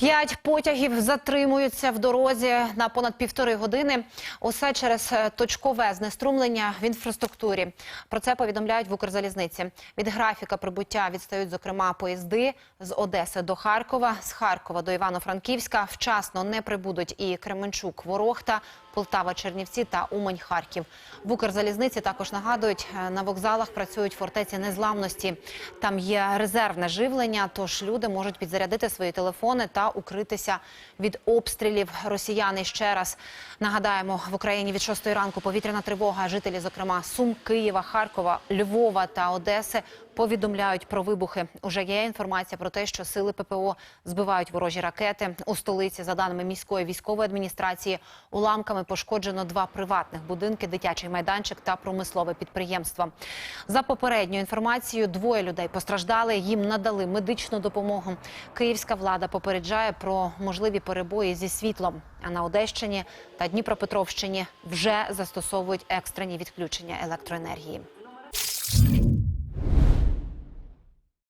П'ять потягів затримуються в дорозі на понад півтори години. Усе через е, точкове знеструмлення в інфраструктурі. Про це повідомляють в Укрзалізниці. Від графіка прибуття відстають, зокрема, поїзди з Одеси до Харкова, з Харкова до Івано-Франківська. Вчасно не прибудуть і Кременчук, Ворохта, Полтава, Чернівці та Умань, Харків. В Укрзалізниці також нагадують, е, на вокзалах працюють фортеці незламності. Там є резервне живлення, тож люди можуть підзарядити свої телефони та укритися від обстрілів росіяни. Ще раз нагадаємо, в Україні від 6 ранку повітряна тривога. Жителі, зокрема Сум, Києва, Харкова, Львова та Одеси, повідомляють про вибухи. Уже є інформація про те, що сили ППО збивають ворожі ракети у столиці. За даними міської військової адміністрації, уламками пошкоджено два приватних будинки, дитячий майданчик та промислове підприємство. За попередньою інформацією, двоє людей постраждали. Їм надали медичну допомогу. Київська влада попереджає про можливі перебої зі світлом. А на Одещині та Дніпропетровщині вже застосовують екстрені відключення електроенергії.